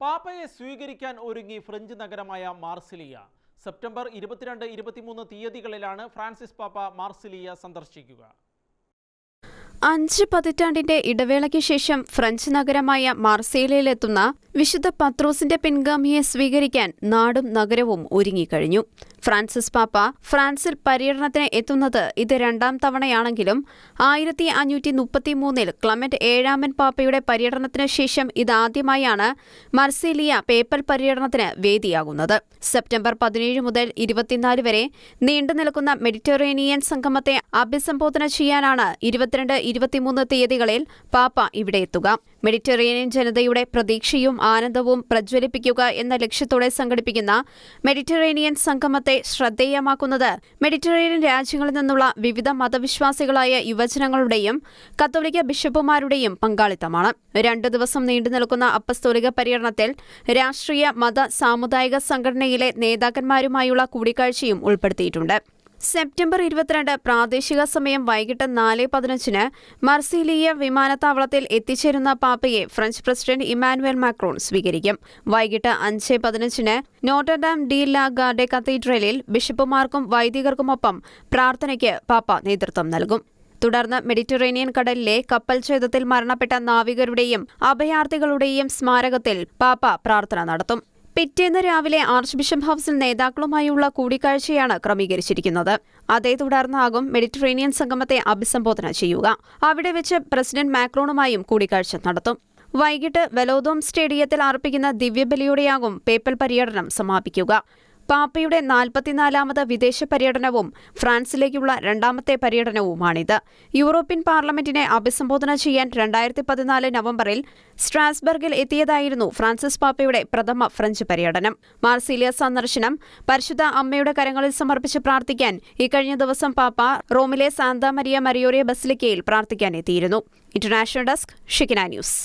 പാപ്പയെ സ്വീകരിക്കാൻ ഒരുങ്ങി ഫ്രഞ്ച് നഗരമായ മാർസിലിയ. സെപ്റ്റംബർ ഇരുപത്തിരണ്ട് ഇരുപത്തിമൂന്ന് തീയതികളിലാണ് ഫ്രാൻസിസ് പാപ്പ മാർസിലിയ സന്ദർശിക്കുക. അഞ്ച് പതിറ്റാണ്ടിന്റെ ഇടവേളയ്ക്ക് ശേഷം ഫ്രഞ്ച് നഗരമായ മാർസേലയിലെത്തുന്ന വിശുദ്ധ പത്രോസിന്റെ പിൻഗാമിയെ സ്വീകരിക്കാൻ നാടും നഗരവും ഒരുങ്ങിക്കഴിഞ്ഞു. ഫ്രാൻസിസ് പാപ്പ ഫ്രാൻസിൽ പര്യടനത്തിന് എത്തുന്നത് ഇത് രണ്ടാം തവണയാണെങ്കിലും ആയിരത്തി അഞ്ഞൂറ്റി മുപ്പത്തിമൂന്നിൽ ക്ലമന്റ് ഏഴാമൻ പാപ്പയുടെ പര്യടനത്തിന് ശേഷം ഇതാദ്യമായാണ് മർസേലിയ പേപ്പൽ പര്യടനത്തിന് വേദിയാകുന്നത്. സെപ്റ്റംബർ പതിനേഴ് മുതൽ ഇരുപത്തിനാല് വരെ നീണ്ടുനിൽക്കുന്ന മെഡിറ്ററേനിയൻ സംഗമത്തെ അഭിസംബോധന ചെയ്യാനാണ് ഇരുപത്തിരണ്ട് ഇരുപത്തിമൂന്ന് തീയതികളിൽ പാപ്പ ഇവിടെ എത്തുക. മെഡിറ്ററേനിയൻ ജനതയുടെ പ്രതീക്ഷയും ആനന്ദവും പ്രജ്വലിപ്പിക്കുക എന്ന ലക്ഷ്യത്തോടെ സംഘടിപ്പിക്കുന്ന മെഡിറ്ററേനിയൻ സംഗമത്തെ ശ്രദ്ധേയമാക്കുന്നത് മെഡിറ്ററേനിയൻ രാജ്യങ്ങളിൽ നിന്നുള്ള വിവിധ മതവിശ്വാസികളായ യുവജനങ്ങളുടെയും കത്തോലിക്ക ബിഷപ്പുമാരുടെയും പങ്കാളിത്തമാണ്. രണ്ടു ദിവസം നീണ്ടു നിൽക്കുന്ന അപ്പസ്തോലിക പര്യടനത്തിൽ രാഷ്ട്രീയ മത സാമുദായിക സംഘടനയിലെ നേതാക്കന്മാരുമായുള്ള കൂടിക്കാഴ്ചയും ഉൾപ്പെടുത്തിയിട്ടുണ്ട്. സെപ്റ്റംബർ ഇരുപത്തിരണ്ട് പ്രാദേശിക സമയം വൈകിട്ട് നാല് പതിനഞ്ചിന് മർസീലിയ വിമാനത്താവളത്തിൽ എത്തിച്ചേരുന്ന പാപ്പയെ ഫ്രഞ്ച് പ്രസിഡന്റ് ഇമാനുവൽ മാക്രോൺ സ്വീകരിക്കും. വൈകിട്ട് അഞ്ച് പതിനഞ്ചിന് നോട്ടർഡാം ഡി ലാ ഗാർഡെ കത്തീഡ്രലിൽ ബിഷപ്പുമാർക്കും വൈദികർക്കുമൊപ്പം പ്രാർത്ഥനയ്ക്ക് പാപ്പ നേതൃത്വം നൽകും. തുടർന്ന് മെഡിറ്ററേനിയൻ കടലിലെ കപ്പൽ ഛേദത്തിൽ മരണപ്പെട്ട നാവികരുടെയും അഭയാർത്ഥികളുടെയും സ്മാരകത്തിൽ പാപ്പ പ്രാർത്ഥന നടത്തും. പിറ്റേന്ന് രാവിലെ ആർച്ച് ബിഷപ്പ് ഹൌസിൽ നേതാക്കളുമായുള്ള കൂടിക്കാഴ്ചയാണ് ക്രമീകരിച്ചിരിക്കുന്നത്. അതേ തുടർന്നാകും മെഡിറ്ററേനിയൻ സംഗമത്തെ അഭിസംബോധന ചെയ്യുക. അവിടെ വെച്ച് പ്രസിഡന്റ് മാക്രോണുമായും കൂടിക്കാഴ്ച നടത്തും. വൈകിട്ട് വെലോദോം സ്റ്റേഡിയത്തിൽ അർപ്പിക്കുന്ന ദിവ്യബലിയോടെയാകും പേപ്പൽ പര്യടനം സമാപിക്കുക. പാപ്പയുടെ നാൽപ്പത്തിനാലാമത് വിദേശ പര്യടനവും ഫ്രാൻസിലേക്കുള്ള രണ്ടാമത്തെ പര്യടനവുമാണിത്. യൂറോപ്യൻ പാർലമെന്റിനെ അഭിസംബോധന ചെയ്യാൻ രണ്ടായിരത്തി പതിനാല് നവംബറിൽ സ്ട്രാസ്ബർഗിൽ എത്തിയതായിരുന്നു ഫ്രാൻസിസ് പാപ്പയുടെ പ്രഥമ ഫ്രഞ്ച് പര്യടനം. മാർസീലിയ സന്ദർശനം പരിശുദ്ധ അമ്മയുടെ കരങ്ങളിൽ സമർപ്പിച്ച് പ്രാർത്ഥിക്കാൻ ഇക്കഴിഞ്ഞ ദിവസം പാപ്പ റോമിലെ സാന്താ മരിയ മരിയോറിയ ബസിലിക്കയിൽ പ്രാർത്ഥിക്കാൻ എത്തിയിരുന്നു. International desk Shikhina news.